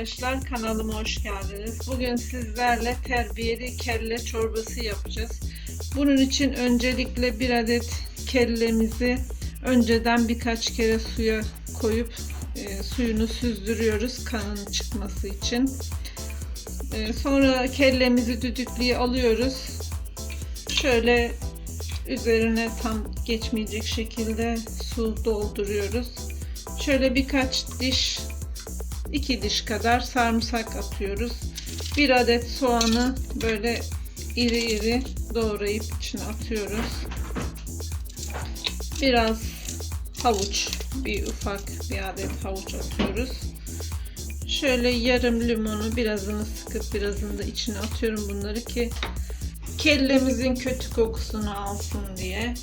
arkadaşlar kanalıma hoş geldiniz. Bugün sizlerle terbiyeli kelle çorbası yapacağız. Bunun için öncelikle bir adet kellemizi önceden birkaç kere suya koyup e, suyunu süzdürüyoruz kanın çıkması için. E, sonra kellemizi düdüklüye alıyoruz. Şöyle üzerine tam geçmeyecek şekilde su dolduruyoruz. Şöyle birkaç diş 2 diş kadar sarımsak atıyoruz. Bir adet soğanı böyle iri iri doğrayıp içine atıyoruz. Biraz havuç, bir ufak bir adet havuç atıyoruz. Şöyle yarım limonu birazını sıkıp birazını da içine atıyorum bunları ki kellemizin kötü kokusunu alsın diye.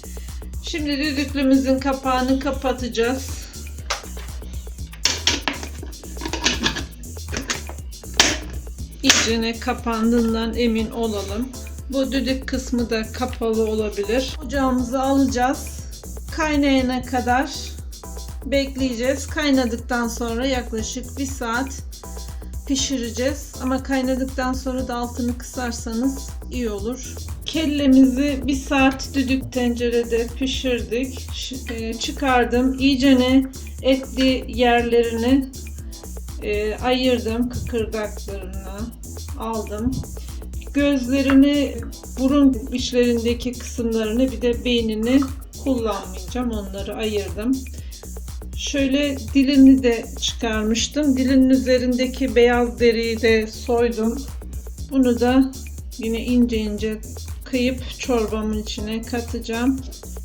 Şimdi düdüklümüzün kapağını kapatacağız. İyicene kapandığından emin olalım. Bu düdük kısmı da kapalı olabilir. Ocağımızı alacağız. Kaynayana kadar bekleyeceğiz. Kaynadıktan sonra yaklaşık bir saat pişireceğiz. Ama kaynadıktan sonra da altını kısarsanız iyi olur. Kellemizi bir saat düdük tencerede pişirdik. E, Çıkardım. İyicene etli yerlerini e, ayırdım kıkırdaklarını aldım. Gözlerini, burun içlerindeki kısımlarını bir de beynini kullanmayacağım. Onları ayırdım. Şöyle dilini de çıkarmıştım. Dilinin üzerindeki beyaz deriyi de soydum. Bunu da yine ince ince kıyıp çorbamın içine katacağım.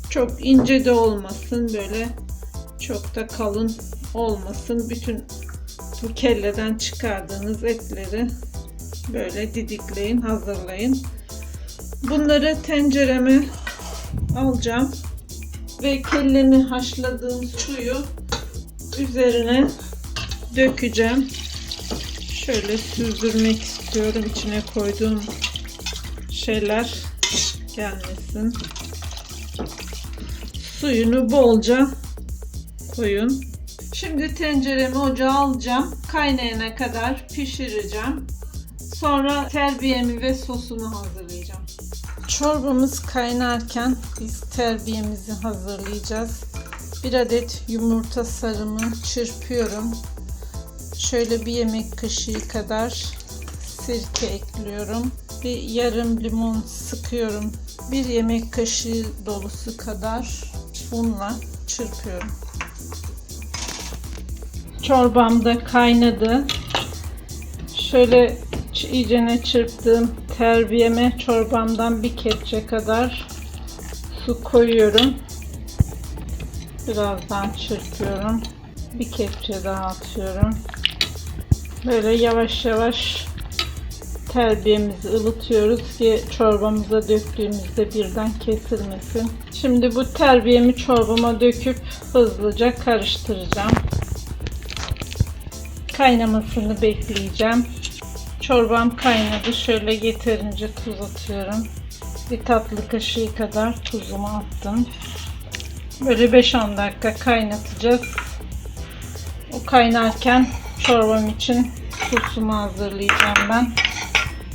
Çok ince de olmasın böyle çok da kalın olmasın. Bütün bu kelleden çıkardığınız etleri böyle didikleyin, hazırlayın. Bunları tencereme alacağım ve kellemi haşladığım suyu üzerine dökeceğim. Şöyle süzdürmek istiyorum içine koyduğum şeyler gelmesin. Suyunu bolca koyun. Şimdi tenceremi ocağa alacağım. Kaynayana kadar pişireceğim. Sonra terbiyemi ve sosunu hazırlayacağım. Çorbamız kaynarken biz terbiyemizi hazırlayacağız. Bir adet yumurta sarımı çırpıyorum. Şöyle bir yemek kaşığı kadar sirke ekliyorum. Bir yarım limon sıkıyorum. Bir yemek kaşığı dolusu kadar unla çırpıyorum. Çorbam da kaynadı. Şöyle iyicene çırptığım terbiyeme çorbamdan bir kepçe kadar su koyuyorum. Birazdan çırpıyorum. Bir kepçe daha atıyorum. Böyle yavaş yavaş terbiyemizi ılıtıyoruz ki çorbamıza döktüğümüzde birden kesilmesin. Şimdi bu terbiyemi çorbama döküp hızlıca karıştıracağım kaynamasını bekleyeceğim. Çorbam kaynadı. Şöyle yeterince tuz atıyorum. Bir tatlı kaşığı kadar tuzumu attım. Böyle 5-10 dakika kaynatacağız. O kaynarken çorbam için sosumu hazırlayacağım ben.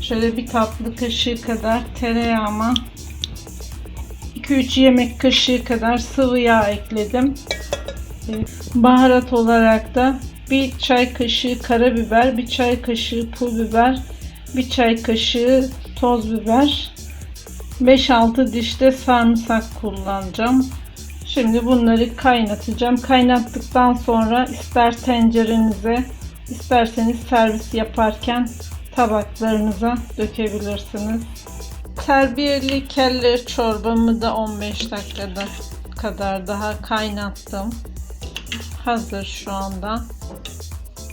Şöyle bir tatlı kaşığı kadar tereyağıma 2-3 yemek kaşığı kadar sıvı yağ ekledim. Baharat olarak da bir çay kaşığı karabiber, bir çay kaşığı pul biber, bir çay kaşığı toz biber, 5-6 diş de sarımsak kullanacağım. Şimdi bunları kaynatacağım. Kaynattıktan sonra ister tencerenize, isterseniz servis yaparken tabaklarınıza dökebilirsiniz. Terbiyeli kelle çorbamı da 15 dakikada kadar daha kaynattım. Hazır şu anda.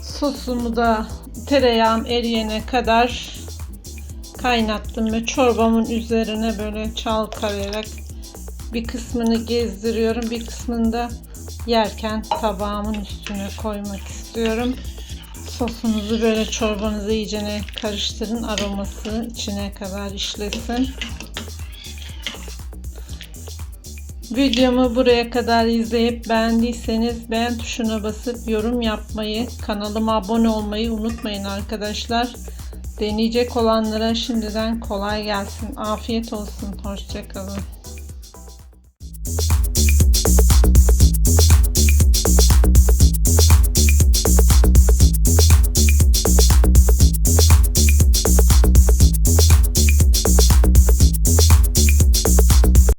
Sosumu da tereyağım eriyene kadar kaynattım ve çorbamın üzerine böyle çalkalayarak bir kısmını gezdiriyorum. Bir kısmını da yerken tabağımın üstüne koymak istiyorum. Sosunuzu böyle çorbanızı iyicene karıştırın. Aroması içine kadar işlesin. Videomu buraya kadar izleyip beğendiyseniz beğen tuşuna basıp yorum yapmayı, kanalıma abone olmayı unutmayın arkadaşlar. Deneyecek olanlara şimdiden kolay gelsin. Afiyet olsun. Hoşçakalın.